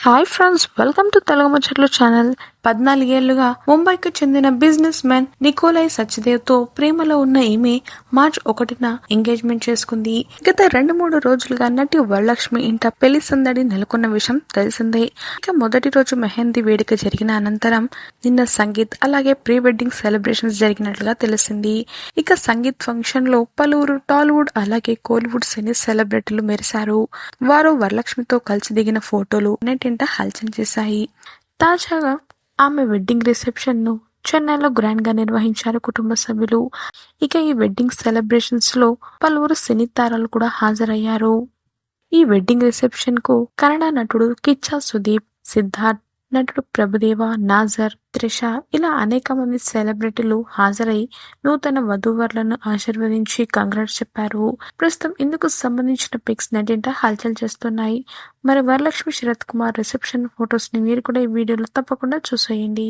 hi friends welcome to Telugu ముచ్చట్లు channel పద్నాలుగేళ్ళుగా ముంబైకి చెందిన బిజినెస్ మ్యాన్ నికోలై సచ్దేవ్తో ప్రేమలో ఉన్న ఈమె మార్చ్ ఒకటిన ఎంగేజ్మెంట్ చేసుకుంది. గత రెండు మూడు రోజులుగా నటి వరలక్ష్మి ఇంట పెళ్ళి సందడి నెలకొన్న విషయం తెలిసిందే. ఇక మొదటి రోజు మెహందీ వేడుక జరిగిన అనంతరం నిన్న సంగీత్ అలాగే ప్రీ వెడ్డింగ్ సెలబ్రేషన్స్ జరిగినట్లుగా తెలిసింది. ఇక సంగీత్ ఫంక్షన్లో పలువురు టాలీవుడ్ అలాగే కోలీవుడ్ సినీ సెలబ్రిటీలు మెరిశారు. వారు వరలక్ష్మితో కలిసి దిగిన ఫోటోలు నెట్టింట హల్చల్ చేశాయి. తాజాగా ఆమె వెడ్డింగ్ రిసెప్షన్ను చెన్నైలో గ్రాండ్గా నిర్వహించారు కుటుంబ సభ్యులు. ఇక ఈ వెడ్డింగ్ సెలబ్రేషన్స్లో పలువురు సినీ తారాలు కూడా హాజరయ్యారు. ఈ వెడ్డింగ్ రిసెప్షన్కు కన్నడ నటుడు కిచ్చా సుదీప్ సిద్ధార్థ్ నటుడు ప్రభుదేవ నాజర్ త్రిష ఇలా అనేక మంది సెలబ్రిటీలు హాజరై నూతన వధూవరులను ఆశీర్వదించి కంగ్రాట్స్ చెప్పారు. ప్రస్తుతం ఇందుకు సంబంధించిన పిక్స్ నెటింట హల్చల్ చేస్తున్నాయి. మరి వరలక్ష్మి శరత్ కుమార్ రిసెప్షన్ ఫొటోస్ని మీరు కూడా ఈ వీడియోలో తప్పకుండా చూసేయండి.